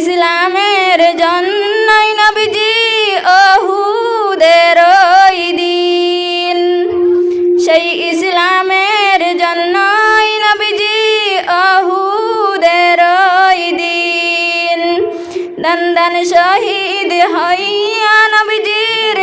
ইসলামের জন্যই নবীজি অহুদের ওই দিন। সেই ইসলামের জন্যই নবীজি অহুদের ওই দিন। দন্দন শহীদ হইয়া নবীজির